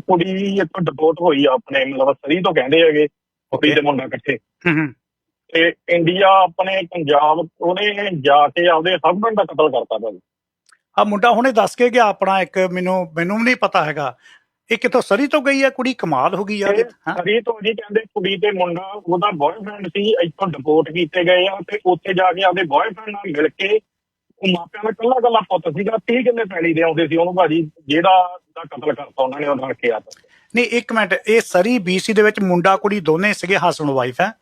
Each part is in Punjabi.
ਕੁੜੀ ਇੱਥੋਂ ਡਿਪੋਰਟ ਹੋਈ ਆ ਆਪਣੇ ਮਤਲਬ ਸਰੀ ਤੋਂ ਕਹਿੰਦੇ ਹੈਗੇ ਕੁੜੀ. ਤੇ ਮੁੰਡਾ ਇਕੱਠੇ। ਹੂੰ ਤੇ ਇੰਡੀਆ ਆਪਣੇ ਪੰਜਾਬ ਉਹਨੇ ਜਾ ਕੇ ਆਪਦੇ ਹਸਬੰਡ ਦਾ ਕਤਲ ਕਰਤਾ ਭਾਜੀ। ਆ ਮੁੰਡਾ ਹੁਣੇ ਦੱਸ ਕੇ ਗਿਆ ਆਪਣਾ ਇੱਕ ਮੈਨੂੰ ਮੈਨੂੰ ਵੀ ਨਹੀਂ ਪਤਾ ਹੈਗਾ। ਇਹ ਕਿੱਥੋਂ ਸਰੀ ਤੋਂ ਗਈ ਹੈ ਕੁੜੀ ਕਮਾਲ ਹੋ ਗਈ ਯਾਰ ਇਹ ਹਾਂ। ਸਰੀ ਤੋਂ ਜੀ ਕਹਿੰਦੇ ਕੁੜੀ ਤੇ ਮੁੰਡਾ ਉਹਦਾ ਬॉयਫ੍ਰੈਂਡ ਸੀ ਇੱਥੋਂ ਡਿਪੋਰਟ ਕੀਤੇ ਗਏ ਆ ਤੇ ਉੱਥੇ ਜਾ ਕੇ ਆਪਦੇ ਬॉयਫ੍ਰੈਂਡ ਨਾਲ ਮਿਲ ਕੇ ਉਹ ਮਾਪਿਆਂ ਦਾ ਕੱਲਾ ਕੱਲਾ ਪੁੱਤ ਸੀਗਾ 30 ਕਿੱਲੇ ਪੈਲੀ ਦੇ ਆਉਂਦੇ ਸੀ ਉਹਨੂੰ ਭਾਜੀ ਜਿਹੜਾ ਦਾ ਕਤਲ ਕਰਤਾ ਉਹਨਾਂ ਨੇ ਉਹਨਾਂ ਨੇ ਕਿਹਾ ਨਹੀਂ ਇੱਕ ਮਿੰਟ ਇਹ ਸਰੀ ਬੀਸੀ ਦੇ ਵਿੱਚ ਮੁੰਡਾ ਕੁੜੀ ਦੋਨੇ ਸੀਗੇ ਹਸਬੰਡ ਵਾਈਫ ਹੈ?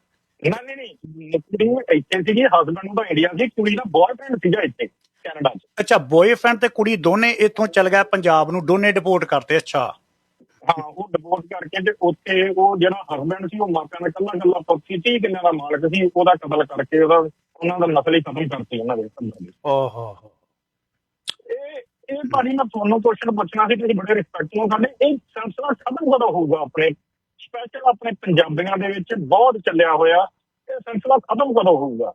ਨਹੀਂ ਨਹੀਂ ਨਹੀਂ ਕੁੜੀ ਇੱਥੇ ਸੀਗੀ ਹਸਬੰਡ ਉਹਦਾ ਇੰਡੀਆ ਸੀ ਕੁੜੀ ਦਾ ਬॉयਫ੍ਰੈਂਡ ਸੀਗਾ ਇੱਥੇ ਕੈਨੇਡਾ 'ਚ। ਅੱਛਾ ਬॉयਫ੍ਰੈਂਡ ਤੇ ਕੁੜੀ ਦੋਨੇ ਇੱਥੋਂ ਚਲ ਗਏ ਪੰਜਾਬ ਨੂੰ ਦੋਨੇ ਡਿਪੋਰਟ ਕਰਤੇ ਅੱਛਾ। ਹਾਂ ਉਹ ਡਿਵੋਰਸ ਕਰਕੇ ਤੇ ਉੱਥੇ ਉਹ ਜਿਹੜਾ ਹਸਬੰਡ ਸੀ ਉਹ ਮਾਪਿਆਂ ਦਾ ਕੱਲਾ ਕੱਲਾ ਪੁੱਤ ਸੀ 30 ਕਿੱਲਿਆਂ ਦਾ ਮਾਲਕ ਸੀ ਉਹਦਾ ਕਤਲ ਕਰਕੇ ਉਹਦਾ ਉਹਨਾਂ ਦਾ ਨਸਲ ਹੀ ਖਤਮ ਕਰਤੀ ਉਹਨਾਂ ਦੇ। ਓਹੋ ਹੋ ਇਹ ਇਹ ਭਾਜੀ, ਮੈਂ ਤੁਹਾਨੂੰ ਕੁਐਸਚਨ ਪੁੱਛਣਾ ਸੀ, ਤੁਸੀਂ ਬੜੇ ਰਿਸਪੈਕਟ ਨਾਲ ਸਾਡੇ ਇਹ ਸਿਲਸਿਲਾ ਖਤਮ ਕਦੋਂ ਹੋਊਗਾ ਆਪਣੇ। ਸਪੈਸ਼ਲ ਆਪਣੇ ਪੰਜਾਬੀਆਂ ਦੇ ਵਿੱਚ ਬਹੁਤ ਚੱਲਿਆ ਹੋਇਆ। ਇਹ ਸਿਲਸਿਲਾ ਖਤਮ ਕਦੋਂ ਹੋਊਗਾ।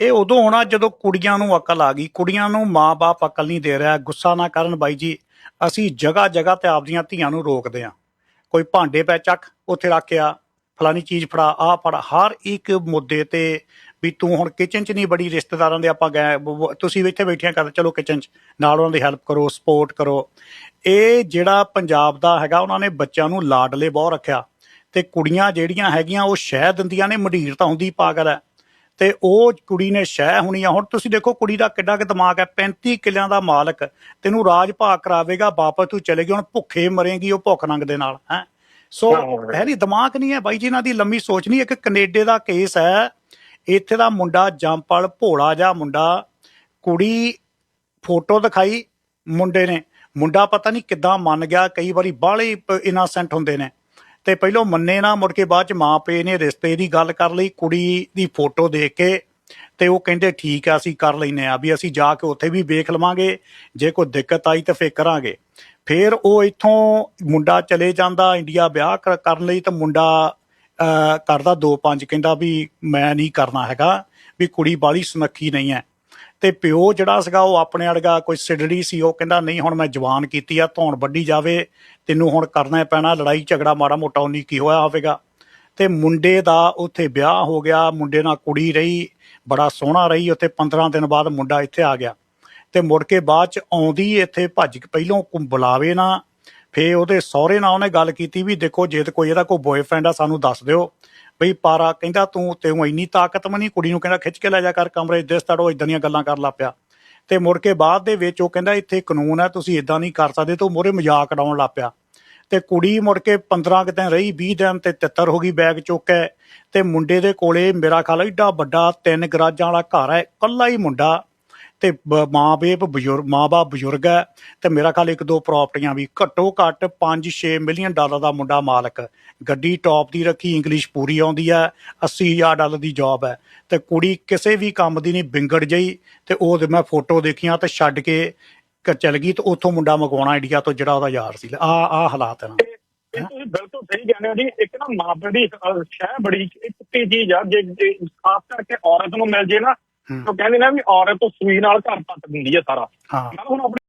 ਇਹ ਉਦੋਂ ਹੋਣਾ ਜਦੋਂ ਕੁੜੀਆਂ ਨੂੰ ਅਕਲ ਆ ਗਈ। ਕੁੜੀਆਂ ਨੂੰ ਮਾਪੇ ਅਕਲ ਨਹੀਂ ਦੇ ਰਿਹਾ। ਗੁੱਸਾ ਨਾ ਕਰਨ ਬਾਈ ਜੀ, ਅਸੀਂ ਜਗ੍ਹਾ ਜਗ੍ਹਾ ਤੇ ਆਪਦੀਆਂ ਧੀਆਂ ਨੂੰ ਰੋਕਦੇ ਆ ਕੋਈ ਭਾਂਡੇ ਪੈ ਚੱਕ, ਉੱਥੇ ਰੱਖਿਆ ਫਲਾਨੀ ਚੀਜ਼ ਫੜਾ ਆ ਫੜ, ਹਰ ਇੱਕ ਮੁੱਦੇ ਤੇ ਵੀ ਤੂੰ ਹੁਣ ਕਿਚਨ 'ਚ ਨਹੀਂ, ਬੜੀ ਰਿਸ਼ਤੇਦਾਰਾਂ ਦੇ ਆਪਾਂ ਗਏ ਤੁਸੀਂ ਇੱਥੇ ਬੈਠਿਆਂ ਕਰ ਚਲੋ ਕਿਚਨ 'ਚ, ਨਾਲ ਉਹਨਾਂ ਦੀ ਹੈਲਪ ਕਰੋ ਸਪੋਰਟ ਕਰੋ। ਇਹ ਜਿਹੜਾ ਪੰਜਾਬ ਦਾ ਹੈਗਾ, ਉਹਨਾਂ ਨੇ ਬੱਚਿਆਂ ਨੂੰ ਲਾਡਲੇ ਬਹੁਤ ਰੱਖਿਆ। ਤੇ ਕੁੜੀਆਂ ਜਿਹੜੀਆਂ ਹੈਗੀਆਂ, ਉਹ ਸ਼ਹਿ ਦਿੰਦੀਆਂ ਨੇ, ਮੰਡੀਰ ਤਾਂ ਹੁੰਦੀ ਪਾਗਲ ਹੈ। ਤੇ ਉਹ ਕੁੜੀ ਨੇ ਸ਼ਹਿ ਹੋਣੀ ਆ, ਹੁਣ ਤੁਸੀਂ ਦੇਖੋ ਕੁੜੀ ਦਾ ਕਿੱਡਾ ਕਿ ਦਿਮਾਗ ਹੈ 35 ਕਿੱਲਿਆਂ ਦਾ ਮਾਲਕ, ਤੈਨੂੰ ਰਾਜ ਭਾਗ ਕਰਾਵੇਗਾ, ਵਾਪਸ ਤੂੰ ਚਲੇ ਗਈ, ਹੁਣ ਭੁੱਖੇ ਮਰੇਗੀ, ਉਹ ਭੁੱਖ ਨੰਗ ਦੇ ਨਾਲ, ਹੈ। ਸੋ ਹਾਂ। ਹੈ ਨਹੀਂ ਦਿਮਾਗ ਨਹੀਂ ਹੈ ਬਾਈ ਜੀ ਇਹਨਾਂ ਦੀ ਲੰਮੀ ਸੋਚ ਨਹੀਂ ਇੱਕ ਕੈਨੇਡਾ ਦਾ ਕੇਸ ਹੈ। ਇੱਥੇ ਦਾ ਮੁੰਡਾ ਜੰਪਲ ਭੋਲਾ ਜਿਹਾ ਮੁੰਡਾ ਕੁੜੀ ਫੋਟੋ ਦਿਖਾਈ ਮੁੰਡੇ ਨੇ। ਮੁੰਡਾ ਪਤਾ ਨਹੀਂ ਕਿੱਦਾਂ ਮੰਨ ਗਿਆ ਕਈ ਵਾਰੀ ਬਾਹਲੇ ਇਨੋਸੈਂਟ ਹੁੰਦੇ ਨੇ। ਤੇ ਪਹਿਲੋਂ ਮੰਨੇ ਨਾ ਮੁੜ ਕੇ ਬਾਅਦ ਚ ਮਾਂ ਪੇ ਨੇ ਰਿਸ਼ਤੇ ਦੀ ਗੱਲ ਕਰ ਲਈ ਕੁੜੀ ਦੀ ਫੋਟੋ ਦੇਖ ਕੇ ਤੇ ਉਹ ਕਹਿੰਦੇ ਠੀਕ ਆ ਅਸੀਂ ਕਰ ਲੈਨੇ ਆ ਵੀ ਅਸੀਂ ਜਾ ਕੇ ਉੱਥੇ ਵੀ ਵੇਖ ਲਵਾਂਗੇ ਜੇ ਕੋਈ ਦਿੱਕਤ ਆਈ ਤਾਂ ਫੇਰ ਕਰਾਂਗੇ। ਫੇਰ ਉਹ ਇੱਥੋਂ ਮੁੰਡਾ ਚਲੇ ਜਾਂਦਾ ਇੰਡੀਆ ਵਿਆਹ ਕਰਨ ਲਈ ਤਾਂ ਮੁੰਡਾ ਅਹ, ਕਰਦਾ ਦੋ ਪੰਜ ਕਹਿੰਦਾ ਵੀ ਮੈਂ ਨਹੀਂ ਕਰਨਾ ਹੈਗਾ ਵੀ ਕੁੜੀ ਬਾਲੀ ਸੁਨੱਖੀ ਨਹੀਂ ਹੈ। ਤੇ ਪਿਓ ਜਿਹੜਾ ਸੀਗਾ ਉਹ ਆਪਣੇ ਅੜਗਾ ਕੋਈ ਸਿਡੜੀ ਸੀ ਉਹ ਕਹਿੰਦਾ ਨਹੀਂ ਹੁਣ ਮੈਂ ਜਵਾਨ ਕੀਤੀ ਆ ਧੌਣ ਵੱਡੀ ਜਾਵੇ ਤੈਨੂੰ ਹੁਣ ਕਰਨਾ ਪੈਣਾ ਲੜਾਈ ਝਗੜਾ ਮਾੜਾ ਮੋਟਾ ਉਨੀ ਕੀ ਹੋਇਆ ਹੋਵੇਗਾ? ਤੇ ਮੁੰਡੇ ਦਾ ਉੱਥੇ ਵਿਆਹ ਹੋ ਗਿਆ, ਮੁੰਡੇ ਨਾਲ ਕੁੜੀ ਰਹੀ, ਬੜਾ ਸੋਹਣਾ ਰਹੀ, ਉੱਥੇ 15 ਦਿਨ ਬਾਅਦ ਮੁੰਡਾ ਇੱਥੇ ਆ ਗਿਆ। ਤੇ ਮੁੜ ਕੇ ਬਾਅਦ ਚ ਆਉਂਦੀ ਇੱਥੇ ਭੱਜ ਕੇ ਪਹਿਲੋਂ ਬੁਲਾਵੇ ਨਾ ਫੇ ਉਹਦੇ ਸਹੁਰੇ ਨਾਲ ਉਹਨੇ ਗੱਲ ਕੀਤੀ ਵੀ ਦੇਖੋ ਜੇ ਤੇ ਕੋਈ ਇਹਦਾ ਕੋਈ ਬॉयਫ੍ਰੈਂਡ ਆ, ਸਾਨੂੰ ਦੱਸ ਦਿਓ। ਬਈ ਪਾਰਾ ਕਹਿੰਦਾ ਤੂੰ ਤੈਨੂੰ ਇੰਨੀ ਤਾਕਤ ਮਨੀ ਕੁੜੀ ਨੂੰ ਕਹਿੰਦਾ ਖਿੱਚ ਕੇ ਲੈ ਜਾ ਕਰ ਕਮਰੇ 'ਚ ਦਿਸ ਤੜੋ ਇਦਾਂ ਦੀਆਂ ਗੱਲਾਂ ਕਰਨ ਲੱਗ ਪਿਆ। ਤੇ ਮੁੜ ਕੇ ਬਾਅਦ ਦੇ ਵਿੱਚ ਉਹ ਕਹਿੰਦਾ ਇੱਥੇ ਕਾਨੂੰਨ ਹੈ, ਤੁਸੀਂ ਇਦਾਂ ਨਹੀਂ ਕਰ ਸਕਦੇ, ਤੂੰ ਉਹ ਮੋਰੇ ਮਜ਼ਾਕ ਉਡਾਉਣ ਲੱਗ ਪਿਆ। ਤੇ ਕੁੜੀ ਮੁੜ ਕੇ 15 ਕੁ ਦਿਨ ਰਹੀ 20 ਦਿਨ ਤੇ ਤਿੱਤਰ ਹੋ ਗਈ ਬੈਗ ਚੁੱਕ ਕੇ ਤੇ ਮੁੰਡੇ ਦੇ ਕੋਲੇ ਮੇਰਾ ਖਿਆਲ ਏਡਾ ਵੱਡਾ ਤਿੰਨ ਗਰਾਜਾਂ ਵਾਲਾ ਘਰ ਹੈ ਇਕੱਲਾ ਹੀ ਮੁੰਡਾ ਤੇ ਮਾਂ ਬੇਪ ਬਜ਼ੁਰਗ ਮਾਂ-ਬਾਪ ਬਜ਼ੁਰਗ ਹੈ ਤੇ ਮੇਰਾ ਖਿਆਲ ਇੱਕ ਦੋ ਪ੍ਰਾਪਰਟੀਆਂ ਵੀ, ਘੱਟੋ ਘੱਟ 5-6 ਮਿਲੀਅਨ ਡਾਲਰ ਦਾ ਮੁੰਡਾ ਮਾਲਕ, ਗੱਡੀ ਟੌਪ ਦੀ ਰੱਖੀ ਇੰਗਲਿਸ਼ ਪੂਰੀ ਆਉਂਦੀ ਹੈ 80000 ਡਾਲਰ ਦੀ ਜੌਬ ਹੈ ਤੇ ਕੁੜੀ ਕਿਸੇ ਵੀ ਕੰਮ ਦੀ ਨਹੀਂ ਵਿੰਗੜ ਜਈ ਤੇ ਉਹ ਤੇ ਮੈਂ ਫੋਟੋ ਦੇਖੀਆਂ ਤੇ ਛੱਡ ਕੇ ਚਲ ਗਈ ਤੇ ਉੱਥੋਂ ਮੁੰਡਾ ਮੰਗਵਾਉਣਾ ਇੰਡੀਆ ਤੋਂ ਜਿਹੜਾ ਉਹਦਾ ਯਾਰ ਸੀ। ਆ ਆ ਹਾਲਾਤ ਹਨ ਇਹ ਤੁਸੀਂ ਬਿਲਕੁਲ ਸਹੀ ਕਹਿੰਦੇ ਹੋ ਜੀ। ਇੱਕ ਨਾ ਮਾਪੇ ਦੀ ਸ਼ਹਿ ਬੜੀ ਇੱਕ ਕੁੱਤੀ ਚੀਜ਼ ਆ ਜੇ ਖਾਸ ਕਰਕੇ ਔਰਤ ਨੂੰ ਮਿਲ ਜੇ ਨਾ ਹੂੰ। ਤਾਂ ਕਹਿੰਦੇ ਨੇ ਵੀ ਔਰਤ ਤੋਂ ਸੂਈ ਨਾਲ ਘਰ ਪੱਟ ਦਿੰਦੀ ਹੈ ਸਾਰਾ। ਹਾਂ। ਮੈਂ ਹੁਣ ਆਪਣੇ